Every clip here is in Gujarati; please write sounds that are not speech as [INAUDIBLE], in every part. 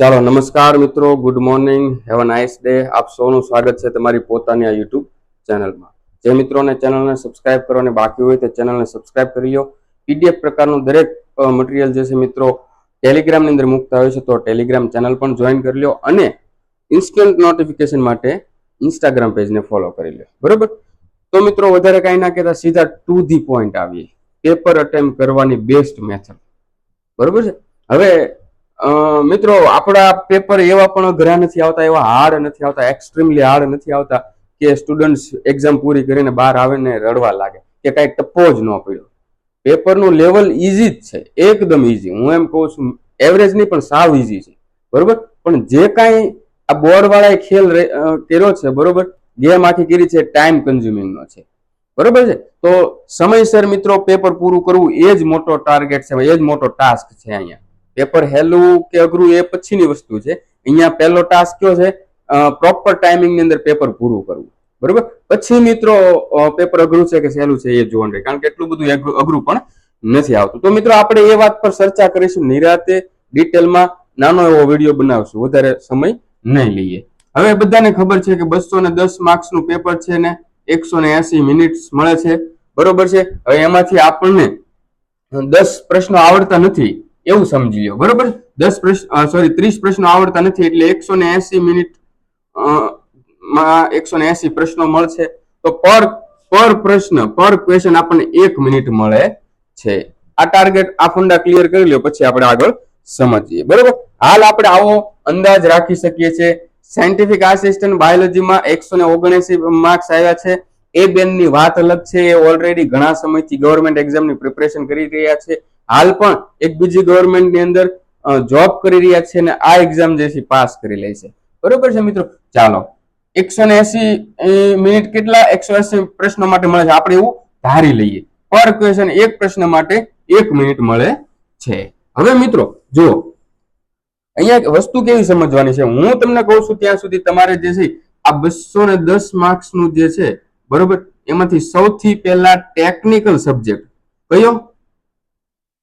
ચાલો, નમસ્કાર મિત્રો. Good morning have a nice day આપ સૌનું સ્વાગત છે તમારી પોતાની આ યુટ્યુબ ચેનલમાં. જે મિત્રોને ચેનલને સબસ્ક્રાઇબ કરવાની બાકી હોય તે ચેનલને સબસ્ક્રાઇબ કરી લો. પીડીએફ પ્રકારનું દરેક મટીરિયલ જે છે મિત્રો ટેલિગ્રામની અંદર મૂકતા હોય છે, તો ટેલિગ્રામ ચેનલ પણ જોઈન કરી લો અને ઇન્સ્ટન્ટ નોટિફિકેશન માટે ઇન્સ્ટાગ્રામ પેજને ફોલો કરી લો. બરોબર? તો મિત્રો, વધારે કાંઈ ના કહેતા, સીધા ટુ ધી પોઈન્ટ આવીએ. પેપર અટેમ્પ કરવાની બેસ્ટ મેથડ બરોબર છે? હવે મિત્રો, આપણા પેપર એવા પણ અઘરા નથી આવતા, એવા હાર્ડ નથી આવતા એક્સ્ટ્રીમલી હાર્ડ નથી આવતા કે સ્ટુડન્ટ્સ એક્ઝામ પૂરી કરીને બહાર આવે ને રડવા લાગે, કે કાંઈક ટપ્પો જ ન પડ્યો. પેપરનું લેવલ ઇઝી જ છે, એકદમ ઇઝી હું એમ કહું છું એવરેજની પણ સાવ ઇઝી છે. બરોબર? પણ જે કાંઈ આ બોર્ડવાળાએ ખેલ કર્યો છે, બરોબર? ગેમ આખી કરી છે ટાઈમ કન્ઝ્યુમિંગનો છે. બરોબર છે? તો સમયસર મિત્રો પેપર પૂરું કરવું એ જ મોટો ટાર્ગેટ છે, એ જ મોટો ટાસ્ક છે અહીંયા. પેપર હેલું કે અઘરું એ પછીની વસ્તુ છે. અહીંયા પહેલો ટાસ્ક કયો છે? પ્રોપર ટાઈમિંગની અંદર પેપર પૂરું કરવું. બરોબર? પછી મિત્રો પેપર અઘરું છે કે સહેલું છે એ જોવાનું કારણ કે એટલું બધું અઘરું પણ નથી આવતું. તો મિત્રો, આપણે એ વાત પર ચર્ચા કરીશું નિરાતે ડિટેલમાં. નાનો એવો વીડિયો બનાવશું. વધારે સમય નહીં લઈએ. હવે બધાને ખબર છે કે બસો ને દસ માર્ક્સનું પેપર છે ને એકસો ને એસી મિનિટ્સ મળે છે. બરોબર છે? હવે એમાંથી આપણને દસ પ્રશ્નો આવડતા નથી. એવું સમજી લો બરોબર? દસ પ્રશ્ન સોરી ત્રીસ પ્રશ્નો આવડતા નથી એટલે એકસો ને એસી મિનિટમાં એકસો ને એસી પ્રશ્નો મળશે. તો પર પર પ્રશ્ન, પર ક્વેશ્ચન આપણને એક મિનિટ મળે છે. આ ટાર્ગેટ આ ફંડા ક્લિયર કરી લ્યો, પછી આપણે આગળ સમજીએ, બરોબર? હાલ આપણે આવો અંદાજ રાખી શકીએ છીએ. સાયન્ટિફિક આસિસ્ટન્ટ બાયોલોજીમાં એકસો ને ઓગણએસી માર્ક્સ આવ્યા છે. એ બેનની વાત અલગ છે. એ ઓલરેડી ઘણા સમયથી ગવર્મેન્ટ એક્ઝામની પ્રિપરેશન કરી રહ્યા છે. હાલ પણ એક બીજી ગવર્મેન્ટની અંદર જોબ કરી રહ્યા છે અને આ એક્ઝામ જે છે પાસ કરી લે છે. બરોબર છે મિત્રો? ચાલો. એકસો ને એસી મિનિટ કેટલા? એકસો એસી પ્રશ્નો માટે મળે છે. આપણે એવું ધારી લઈએ. પર ક્વેશ્ચન એક પ્રશ્ન માટે એક મિનિટ મળે છે. હવે મિત્રો, જુઓ. અહીંયા વસ્તુ કેવી સમજવાની છે? હું તમને કહું છું ત્યાં સુધી તમારે જે છે આ બસો ને દસ માર્ક્સનું જે છે, બરોબર? એમાંથી સૌથી પહેલા ટેકનિકલ સબ્જેક્ટ કયો?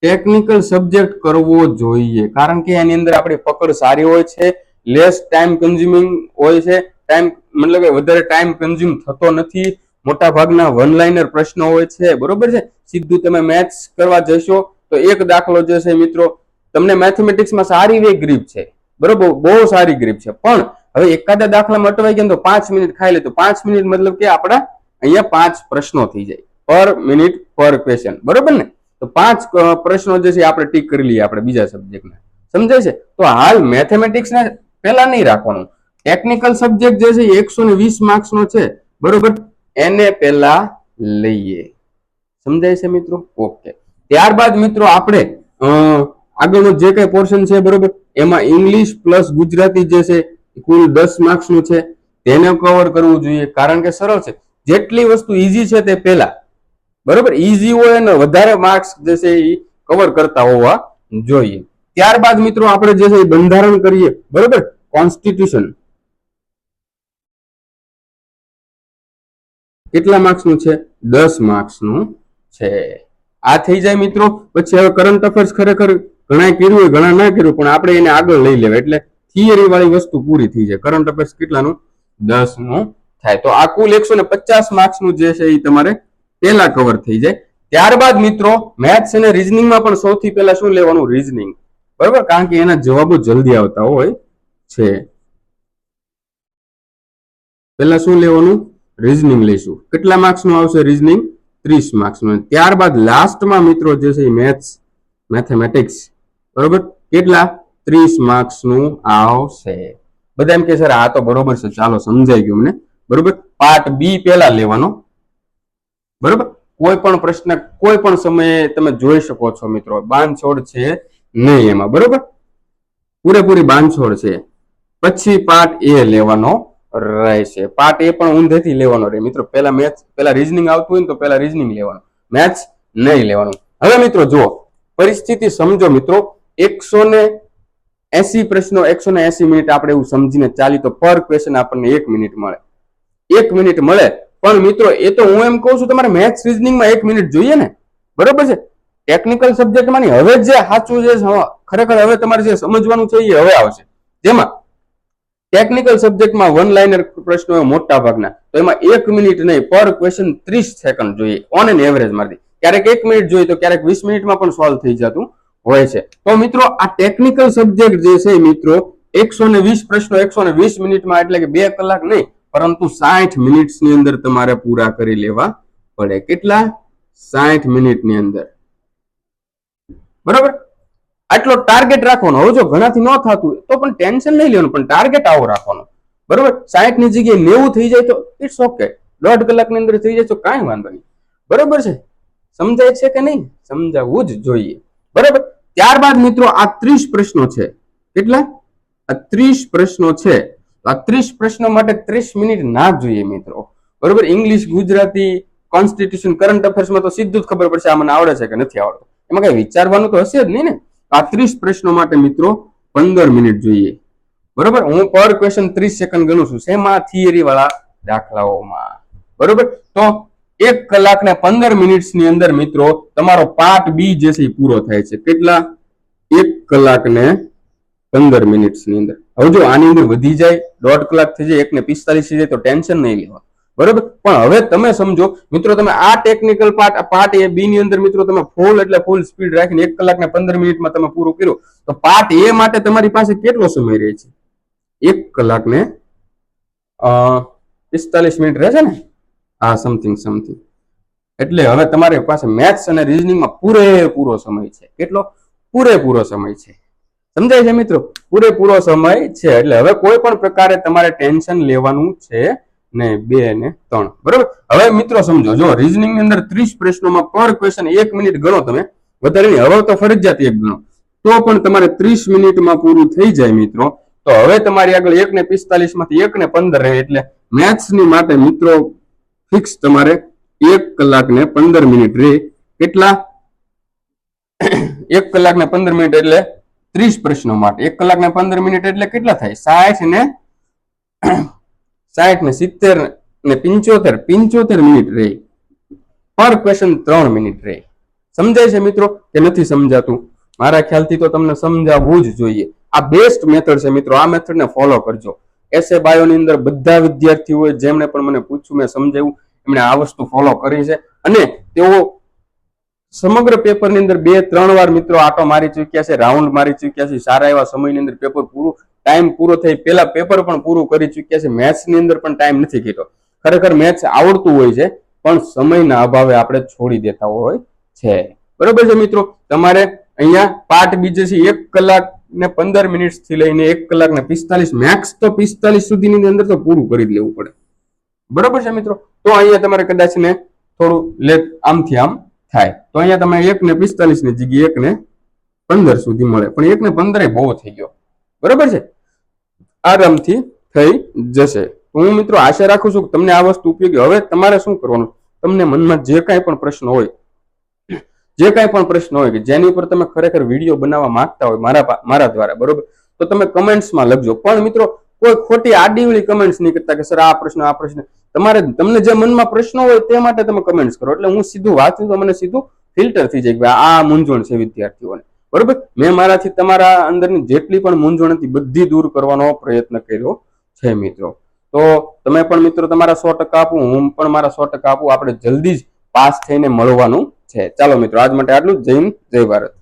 ટેકનિકલ સબ્જેક્ટ કરવો જોઈએ. કારણ કે એની અંદર આપણી પકડ સારી હોય છે લેસ ટાઈમ કન્ઝ્યુમિંગ હોય છે. ટાઈમ મતલબ કે વધારે ટાઈમ કન્ઝ્યુમ થતો નથી. મોટા ભાગના વન લાઇનર પ્રશ્નો હોય છે. બરોબર છે? સીધું તમે મેથ્સ કરવા જશો તો એક દાખલો જે છે મિત્રો, તમને મેથેમેટિક્સમાં સારી એવી ગ્રીપ છે. બરોબર? બહુ સારી ગ્રીપ છે. પણ હવે એકાદા દાખલામાં અટવાઈ ગયા તો પાંચ મિનિટ ખાઈ લે તો પાંચ મિનિટ મતલબ કે આપણા અહીંયા પાંચ પ્રશ્નો થઈ જાય. પર મિનિટ પર ક્વેશ્ચન બરોબર ને? તો પાંચ પ્રશ્નો જે છે આપણે ટીક કરી લઈએ આપણે બીજા સબ્જેક્ટને સમજાય છે? તો હાલ મેથેમેટિક્સ ને પહેલા નહીં રાખવાનું. ટેકનિકલ સબ્જેક્ટ જે છે એકસો ને વીસ માર્ક્સ નો છે. બરોબર? એને પહેલા લઈએ. સમજાય છે મિત્રો? ઓકે. ત્યારબાદ મિત્રો આપણે આગળનો જે કઈ પોર્શન છે, બરોબર? એમાં ઇંગ્લિશ પ્લસ ગુજરાતી જે છે કુલ દસ માર્ક્સનું છે. તેને કવર કરવું જોઈએ. કારણ કે સરળ છે. જેટલી વસ્તુ ઈઝી છે તે પહેલા બરોબર? ઈઝી હોય અને વધારે માર્ક્સ જે છે એ કવર કરતા હોવા જોઈએ. ત્યારબાદ મિત્રો આપણે જે છે એ બંધારણ કરીએ. બરોબર? કોન્સ્ટિટ્યુશન કેટલા માર્ક્સનું છે? દસ માર્ક્સનું છે. આ થઈ જાય મિત્રો. પછી હવે કરંટ અફેર્સ ખરેખર ઘણા કર્યું હોય, ઘણા ના કર્યું પણ આપણે એને આગળ લઈ લેવા એટલે થિયરી વાળી વસ્તુ પૂરી થઈ જાય. Current affairs કેટલાનું? દસનું થાય. તો આ કુલ એકસો ને પચાસ માર્ક્સનું જે છે એ તમારે પહેલા કવર થઈ જાય. ત્યારબાદ મિત્રો મેથ્સ અને રીઝનિંગમાં પણ સૌથી પહેલા શું લેવાનું? રીઝનિંગ બરોબર? કારણ કે એના જવાબો જલ્દી આવતા હોય છે. પહેલા શું લેવાનું? રીઝનિંગ લઈશું. કેટલા માર્ક્સનું આવશે રીઝનિંગ ત્રીસ માર્ક્સનું. ત્યારબાદ લાસ્ટમાં મિત્રો જે છે મેથ્સ મેથેમેટિક્સ બરોબર? કેટલા? ત્રીસ માર્ક્સનું આવશે. બધા એમ કે સર આ તો બરોબર છે. ચાલો સમજાઈ ગયું મને. બરોબર? પાર્ટ બી પહેલા લેવાનો. બરોબર? કોઈ પણ પ્રશ્ન, કોઈ પણ સમયે તમે જોઈ શકો છો મિત્રો, બાંધછોડ છે નહીં એમાં, બરોબર? પૂરેપૂરી બાંધછોડ છે. પછી પાર્ટ એ લેવાનો રહેશે. પાર્ટ એ પણ ઊંધેથી લેવાનો રહે. મિત્રો, પહેલા મેથ્સ પહેલા રીઝનિંગ આવતું હોય ને તો પહેલા રીઝનિંગ લેવાનું. મેથ્સ નહીં લેવાનું. હવે મિત્રો, જુઓ. પરિસ્થિતિ સમજો મિત્રો. એકસો ને એસી પ્રશ્નો એકસો ને એસી મિનિટ આપણે એવું સમજીને ચાલી તો પર ક્વેશ્ચન આપણને એક મિનિટ મળે. એક મિનિટ મળે પણ મિત્રો, એ તો હું એમ કહું છું, તમારે મેથ્સ રિઝનિંગમાં એક મિનિટ જોઈએ ને? બરોબર છે? ટેકનિકલ સબ્જેક્ટમાંની હવે જે સાચું છે ખરેખર હવે તમારે જે સમજવાનું છે, એ હવે આવશે. જેમાં ટેકનિકલ સબ્જેક્ટમાં વન લાઇનર પ્રશ્નો મોટા ભાગના, તો એમાં એક મિનિટ નહીં પર ક્વેશ્ચન ત્રીસ સેકન્ડ જોઈએ ઓન એન એવરેજ મારથી. ક્યારેક એક મિનિટ જોઈએ, તો ક્યારેક વીસ મિનિટમાં પણ સોલ્વ થઈ જતું હોય છે. તો મિત્રો, આ ટેકનિકલ સબ્જેક્ટ જે છે, મિત્રો, એકસો ને વીસ પ્રશ્નો એકસો ને વીસ મિનિટમાં એટલે કે બે કલાક નહીં પરંતુ સાઠ મિનિટ્સની અંદર તમારે પૂરા કરી લેવા પડે. કેટલા? સાઠ મિનિટની અંદર. બરોબર? આટલો ટાર્ગેટ રાખવાનો. હવે જો ઘણાથી ન થતું તો પણ ટેન્શન નહીં લેવાનું, પણ ટાર્ગેટ આવો રાખવાનો. બરોબર? સાઠની જગ્યાએ નેવું થઈ જાય તો ઇટ્સ ઓકે દોઢ કલાકની અંદર થઈ જાય તો કાંઈ વાંધો નહીં. બરોબર છે? સમજાય છે કે નહીં? સમજાવવું જ જોઈએ. બરોબર? ત્યારબાદ મિત્રો આ ત્રીસ પ્રશ્નો છે. કેટલા? આ ત્રીસ પ્રશ્નો છે. આ ત્રીસ પ્રશ્નો માટે ત્રીસ મિનિટ ના જોઈએ મિત્રો. બરોબર? ઇંગ્લિશ ગુજરાતી કોન્સ્ટિટ્યુશન કરંટ અફેર્સમાં તો સીધું જ ખબર પડશે. આ મને આવડે છે કે નથી આવડતું. એમાં કઈ વિચારવાનું તો હશે જ નહીં ને? આ ત્રીસ પ્રશ્નો માટે મિત્રો પંદર મિનિટ જોઈએ. બરોબર? હું પર ક્વેશ્ચન ત્રીસ સેકન્ડ ગણું છું. શેમાં? થિયરી વાળા દાખલાઓમાં. બરોબર? તો એક કલાક ને પંદર મિનિટની અંદર મિત્રો તમારો પાર્ટ બી જે છે પૂરો થાય છે. કેટલા? એક કલાક ને પંદર મિનિટની અંદર. હવે જો આની અંદર વધી જાય, દોઢ કલાક થઈ જાય એક ને પિસ્તાલીસ થઈ જાય, તો ટેન્શન નહીં લેવા. બરોબર? પણ હવે તમે સમજો, મિત્રો, તમે આ technical part part A B ની અંદર, મિત્રો, તમે ફૂલ એટલે ફૂલ સ્પીડ રાખીને એક કલાક ને પંદર મિનિટમાં તમે પૂરું કર્યું, તો પાર્ટ એ માટે તમારી પાસે કેટલો સમય રહે છે? એક કલાક ને પિસ્તાલીસ મિનિટ રહેશે ને? હા સમથિંગ સમથિંગ એટલે હવે તમારી પાસે મેથ્સ અને રિઝનિંગમાં પૂરેપૂરો સમય છે. કેટલો? પૂરેપૂરો સમય છે. સમજાય છે મિત્રો? પૂરેપૂરો સમય છે એટલે હવે કોઈ પણ પ્રકારે તમારે ટેન્શન લેવાનું છે ને બે ને ત્રણ. બરોબર? હવે મિત્રો સમજો, જો રીઝનિંગની અંદર ત્રીસ પ્રશ્નોમાં પર ક્વેશ્ચન એક મિનિટ ગણો તમે. વધારે નહીં, હવે તો ફરજિયાત એક ગણો. તો પણ તમારે ત્રીસ મિનિટમાં પૂરું થઈ જાય મિત્રો. તો હવે તમારી આગળ એક ને પિસ્તાલીસમાંથી એક ને પંદર રહે એટલે મેથ્સની માટે મિત્રો ફિક્સ તમારે એક કલાક ને પંદર મિનિટ રહે કેટલા? એક કલાક ને પંદર મિનિટ એટલે ત્રીસ પ્રશ્નો માટે. એક કલાક ને પંદર મિનિટ એટલે કેટલા થાય? સાઠ ને [CLEARS THROAT] સાઠ ને સિત્તેર ને પિંચોતેર. પિંચોતેર મિનિટ રહે. પર ક્વેશ્ચન ત્રણ મિનિટ રહે. સમજાય છે મિત્રો કે નથી સમજાતું? મારા ખ્યાલથી તો તમને સમજાવવું જ જોઈએ. આ બેસ્ટ મેથડ છે મિત્રો. આ મેથડ ને ફોલો કરજો. એસે બાયોની અંદર બધા વિદ્યાર્થીઓએ જેમણે પણ મને પૂછ્યું, મેં સમજાવ્યું. એમણે આ વસ્તુ ફોલો કરી છે. અને તેઓ સમગ્ર પેપરની અંદર બે, ત્રણ વાર મિત્રો આટો મારી ચૂક્યા છે રાઉન્ડ મારી ચૂક્યા છે, સારા એવા સમયની અંદર પેપર પૂરું ટાઈમ પૂરો થઈ, પેલા પેપર પણ પૂરું કરી ચૂક્યા છે મેથ્સની અંદર પણ ટાઈમ નથી કીધો ખરેખર મેથ્સ આવડતું હોય છે, પણ સમયના અભાવે આપણે છોડી દેતા હોય છે. બરોબર છે મિત્રો? તમારે અહીંયા પાઠ બીજે છે, એક કલાક ને પંદર મિનિટથી લઈને એક કલાક ને પિસ્તાલીસ મેક્સ તો પિસ્તાલીસ સુધીની અંદર તો પૂરું કરી જ લેવું પડે. બરોબર છે મિત્રો? તો અહીંયા તમારે કદાચ ને થોડું લેટ, આમથી આમ થાય. તો અહીંયા તમે એક ને પિસ્તાલીસની જગ્યાએ એક ને પંદર સુધી મળે. પણ એક ને પંદર બહુ થઈ ગયો. બરોબર છે? આરામથી થઈ જશે. હું મિત્રો આશા રાખું છું કે તમને આ વસ્તુ ઉપયોગી હવે તમારે શું કરવાનું? તમને મનમાં જે કાંઈ પણ પ્રશ્ન હોય, જે કાંઈ પણ પ્રશ્ન હોય કે જેની ઉપર તમે ખરેખર વીડિયો બનાવવા માંગતા હોય મારા મારા દ્વારા, બરોબર? તો તમે કમેન્ટ્સમાં લખજો. પણ મિત્રો, કોઈ ખોટી આડીવળી કમેન્ટ્સ નહીં કરતા કે, સર, આ પ્રશ્ન આ પ્રશ્ન તમારે તમને જે મનમાં પ્રશ્ન હોય તે માટે તમે કમેન્ટ્સ કરો. એટલે હું સીધું વાંચું તો મને સીધું ફિલ્ટર થઈ જાય કે આ મૂંઝવણ છે વિદ્યાર્થીઓને. બરોબર? મેં મારાથી તમારા અંદરની જેટલી પણ મૂંઝવણ હતી બધી દૂર કરવાનો પ્રયત્ન કર્યો છે મિત્રો. તો તમે પણ મિત્રો તમારા સો ટકા આપું, હું પણ મારા સો ટકા આપું. આપણે જલ્દી જ પાસ થઈને મળવાનું છે. ચાલો મિત્રો, આજ માટે આટલું. જય હિન્દ, જય ભારત.